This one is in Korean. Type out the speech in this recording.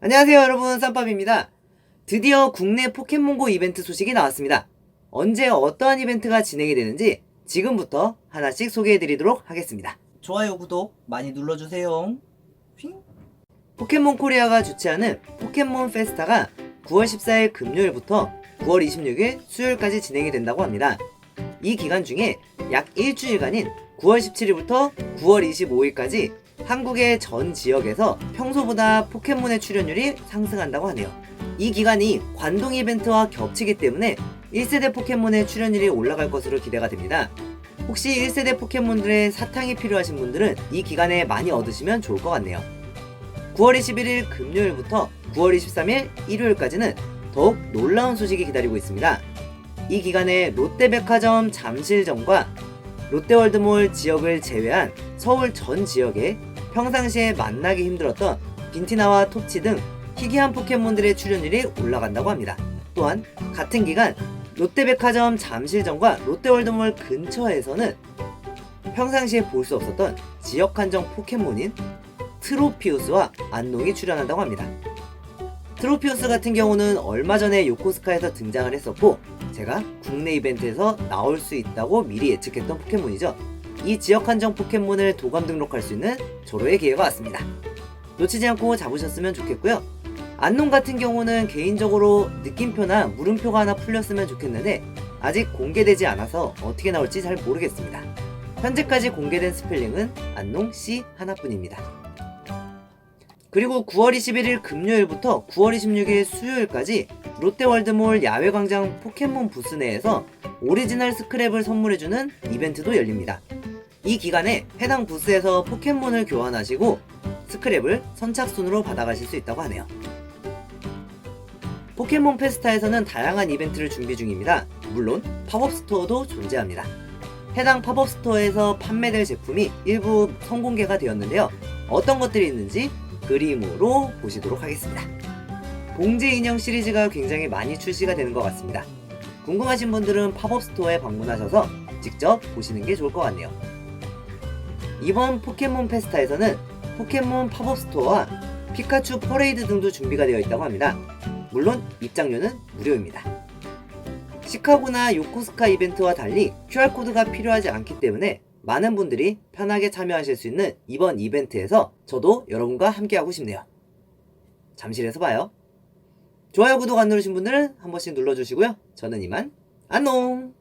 안녕하세요 여러분 쌈밥입니다. 드디어 국내 포켓몬고 이벤트 소식이 나왔습니다. 언제 어떠한 이벤트가 진행이 되는지 지금부터 하나씩 소개해드리도록 하겠습니다. 좋아요, 구독 많이 눌러주세요. 휙. 포켓몬 코리아가 주최하는 포켓몬 페스타가 9월 14일 금요일부터 9월 26일 수요일까지 진행이 된다고 합니다. 이 기간 중에 약 일주일간인 9월 17일부터 9월 25일까지 한국의 전 지역에서 평소보다 포켓몬의 출연율이 상승한다고 하네요. 이 기간이 관동 이벤트와 겹치기 때문에 1세대 포켓몬의 출연율이 올라갈 것으로 기대가 됩니다. 혹시 1세대 포켓몬들의 사탕이 필요하신 분들은 이 기간에 많이 얻으시면 좋을 것 같네요. 9월 21일 금요일부터 9월 23일 일요일까지는 더욱 놀라운 소식이 기다리고 있습니다. 이 기간에 롯데백화점 잠실점과 롯데월드몰 지역을 제외한 서울 전 지역에 평상시에 만나기 힘들었던 빈티나와 톱치 등 희귀한 포켓몬들의 출연율이 올라간다고 합니다. 또한 같은 기간 롯데백화점 잠실점과 롯데월드몰 근처에서는 평상시에 볼 수 없었던 지역 한정 포켓몬인 트로피우스와 안농이 출연한다고 합니다. 트로피우스 같은 경우는 얼마 전에 요코스카에서 등장을 했었고 제가 국내 이벤트에서 나올 수 있다고 미리 예측했던 포켓몬이죠. 이 지역 한정 포켓몬을 도감 등록할 수 있는 조로의 기회가 왔습니다. 놓치지 않고 잡으셨으면 좋겠고요. 안농 같은 경우는 개인적으로 느낌표나 물음표가 하나 풀렸으면 좋겠는데 아직 공개되지 않아서 어떻게 나올지 잘 모르겠습니다. 현재까지 공개된 스펠링은 안농 C 하나뿐입니다. 그리고 9월 21일 금요일부터 9월 26일 수요일까지 롯데월드몰 야외광장 포켓몬 부스 내에서 오리지널 스크랩을 선물해주는 이벤트도 열립니다. 이 기간에 해당 부스에서 포켓몬을 교환하시고 스크랩을 선착순으로 받아가실 수 있다고 하네요. 포켓몬 페스타에서는 다양한 이벤트를 준비 중입니다. 물론 팝업 스토어도 존재합니다. 해당 팝업 스토어에서 판매될 제품이 일부 선공개가 되었는데요. 어떤 것들이 있는지 그림으로 보시도록 하겠습니다. 봉제 인형 시리즈가 굉장히 많이 출시가 되는 것 같습니다. 궁금하신 분들은 팝업 스토어에 방문하셔서 직접 보시는 게 좋을 것 같네요. 이번 포켓몬 페스타에서는 포켓몬 팝업 스토어와 피카츄 퍼레이드 등도 준비가 되어 있다고 합니다. 물론 입장료는 무료입니다. 시카고나 요코스카 이벤트와 달리 QR코드가 필요하지 않기 때문에 많은 분들이 편하게 참여하실 수 있는 이번 이벤트에서 저도 여러분과 함께하고 싶네요. 잠실에서 봐요. 좋아요, 구독 안 누르신 분들은 한 번씩 눌러주시고요. 저는 이만 안녕!